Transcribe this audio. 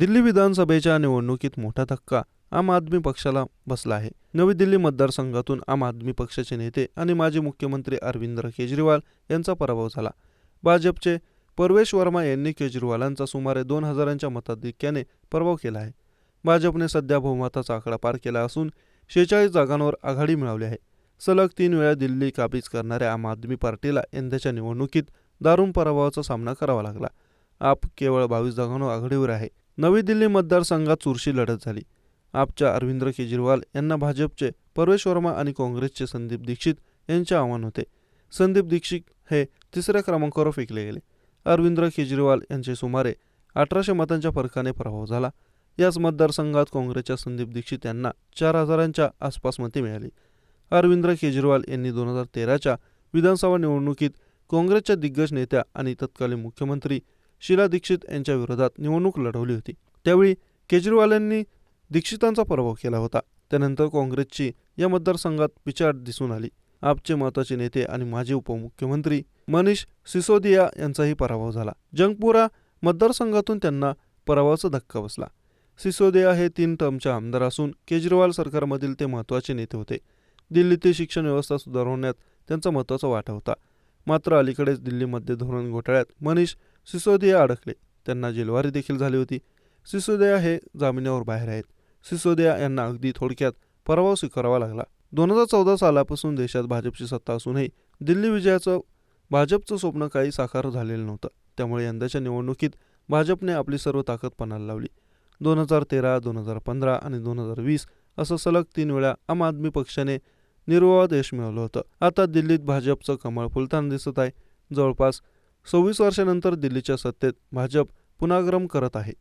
दिल्ली विधानसभेच्या निवडणुकीत मोठा धक्का आम आदमी पक्षाला बसला आहे. नवी दिल्ली मतदारसंघातून आम आदमी पक्षाचे नेते आणि माजी मुख्यमंत्री अरविंद केजरीवाल यांचा पराभव झाला. भाजपचे परवेश वर्मा यांनी केजरीवालांचा सुमारे दोन हजारांच्या मताधिक्याने पराभव केला आहे. भाजपने सध्या बहुमताचा आकडा पार केला असून शेहेचाळीस जागांवर आघाडी मिळवली आहे. सलग तीन वेळा दिल्ली काबीज करणाऱ्या आम आदमी पार्टीला यंदाच्या निवडणुकीत दारुण पराभवाचा सामना करावा लागला. आप केवळ बावीस जागांवर आघाडीवर आहे. नवी दिल्ली मतदारसंघात चुरशी लढत झाली. आपच्या अरविंद केजरीवाल यांना भाजपचे परवेश वर्मा आणि काँग्रेसचे संदीप दीक्षित यांचे आव्हान होते. संदीप दीक्षित हे तिसऱ्या क्रमांकावर फेकले गेले. अरविंद केजरीवाल यांचे सुमारे अठराशे मतांच्या फरकाने पराभव झाला. याच मतदारसंघात काँग्रेसच्या संदीप दीक्षित यांना चार हजारांच्या आसपास मते मिळाली. अरविंद केजरीवाल यांनी दोन हजार तेराच्या विधानसभा निवडणुकीत काँग्रेसच्या दिग्गज नेत्या आणि तत्कालीन मुख्यमंत्री शीला दीक्षित यांच्या विरोधात निवडणूक लढवली होती. त्यावेळी केजरीवाल यांनी दीक्षितांचा पराभव केला होता. त्यानंतर काँग्रेसची या मतदारसंघात पिछाड दिसून आली. आपचे महत्त्वाचे नेते आणि माजी उपमुख्यमंत्री मनीष सिसोदिया यांचाही पराभव झाला. जंगपुरा मतदारसंघातून त्यांना पराभवाचा धक्का बसला. सिसोदिया हे तीन टर्मचे आमदार असून केजरीवाल सरकारमधील ते महत्त्वाचे नेते होते. दिल्लीतील शिक्षण व्यवस्था सुधारवण्यात त्यांचा महत्त्वाचा वाटा होता. मात्र अलीकडेच दिल्लीमध्ये धोरण घोटाळ्यात मनीष सिसोदिया अडकले. त्यांना जेलवारी देखील झाली होती. सिसोदिया हे जामिनावर बाहेर आहेत. सिसोदिया यांना अगदी थोडक्यात पराभव स्वीकारावा लागला. दोन हजार चौदा सालापासून देशात भाजपची सत्ता असूनही दिल्ली विजयाचं भाजपचं स्वप्न काही साकार झालेलं नव्हतं. त्यामुळे यंदाच्या निवडणुकीत भाजपने आपली सर्व ताकद पणाला लावली. दोन हजार तेरा दोन हजार पंधरा आणि दोन हजार वीस असं सलग तीन वेळा आम आदमी पक्षाने निर्विवाद यश मिळवलं होतं. आता दिल्लीत भाजपचं कमळ फुलताना दिसत आहे. जवळपास सव्वीस वर्षानंतर दिल्लीच्या सत्तेत भाजप पुनरागमन करत आहे.